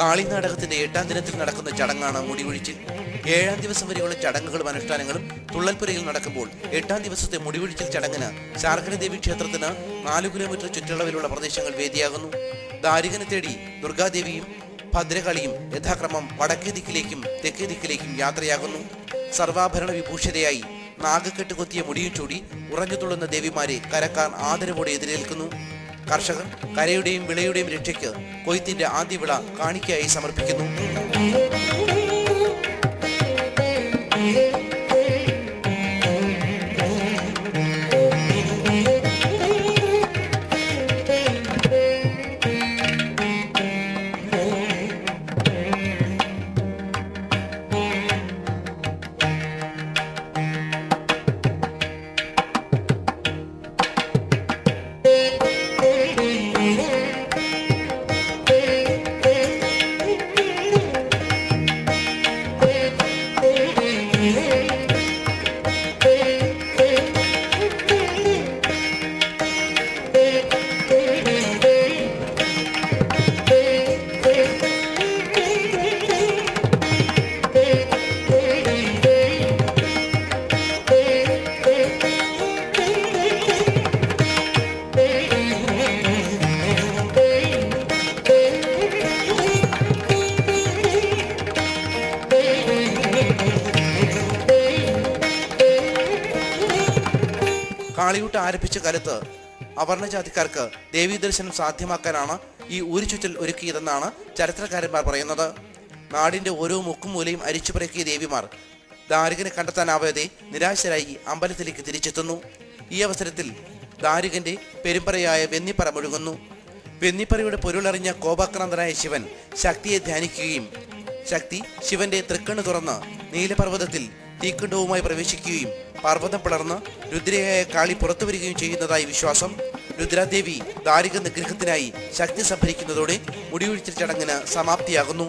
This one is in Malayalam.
കാളി നാടകത്തിന്റെ എട്ടാം ദിനത്തിൽ നടക്കുന്ന ചടങ്ങാണ് മുടിയൊഴിച്ചിൽ ഏഴാം ദിവസം വരെയുള്ള ചടങ്ങുകളും അനുഷ്ഠാനങ്ങളും തുള്ളൽപുരയിൽ നടക്കുമ്പോൾ എട്ടാം ദിവസത്തെ മുടിയൊഴിച്ചിൽ ചടങ്ങിന് ശാർക്കര ദേവി ക്ഷേത്രത്തിന് നാലു കിലോമീറ്റർ ചുറ്റളവിലുള്ള പ്രദേശങ്ങൾ വേദിയാകുന്നു. ദാരികനെ തേടി ദുർഗാദേവിയും ഭദ്രകാളിയും യഥാക്രമം വടക്കേ ദിക്കിലേക്കും തെക്കേ ദിക്കിലേക്കും യാത്രയാകുന്നു. സർവാഭരണ വിഭൂഷിതയായി നാഗക്കെട്ട് കൊത്തിയ മുടിയും ചൂടി ഉറഞ്ഞു തുള്ളുന്ന ദേവിമാരെ കരക്കാർ ആദരവോടെ എതിരേൽക്കുന്നു. കർഷകർ കരയുടെയും വിളയുടെയും രക്ഷയ്ക്ക് കൊയ്ത്തിന്റെ ആദ്യ വിള കാണിക്കയായി സമർപ്പിക്കുന്നു. കാളിയൂട്ട് ആരംഭിച്ച കാലത്ത് അവർണജാതിക്കാർക്ക് ദേവീ ദർശനം സാധ്യമാക്കാനാണ് ഈ ഊരുചുറ്റൽ ഒരുക്കിയതെന്നാണ് ചരിത്രകാരന്മാർ പറയുന്നത്. നാടിന്റെ ഓരോ മുക്കും മൂലയും അരിച്ചുപറക്കിയ ദേവിമാർ ദാരികനെ കണ്ടെത്താനാവാതെ നിരാശരായി അമ്പലത്തിലേക്ക് തിരിച്ചെത്തുന്നു. ഈ അവസരത്തിൽ ദാരികന്റെ പെരുമ്പറയായ വെന്നിപ്പറ മുഴുകുന്നു. വെന്നിപ്പറയുടെ പൊരുളറിഞ്ഞ കോപാക്രാന്തനായ ശിവൻ ശക്തിയെ ധ്യാനിക്കുകയും ശക്തി ശിവന്റെ തൃക്കണ്ണ് തുറന്ന് നീലപർവതത്തിൽ തീക്കുണ്ടവുമായി പ്രവേശിക്കുകയും പർവതം പിളർന്ന് രുദ്രയായ കാളി പുറത്തു വരികയും ചെയ്യുന്നതായി വിശ്വാസം. രുദ്രാദേവി ദാരിക നിഗ്രഹത്തിനായി ശക്തി സംഭരിക്കുന്നതോടെ മുടിയൊഴിച്ചിൽ ചടങ്ങിന് സമാപ്തിയാകുന്നു.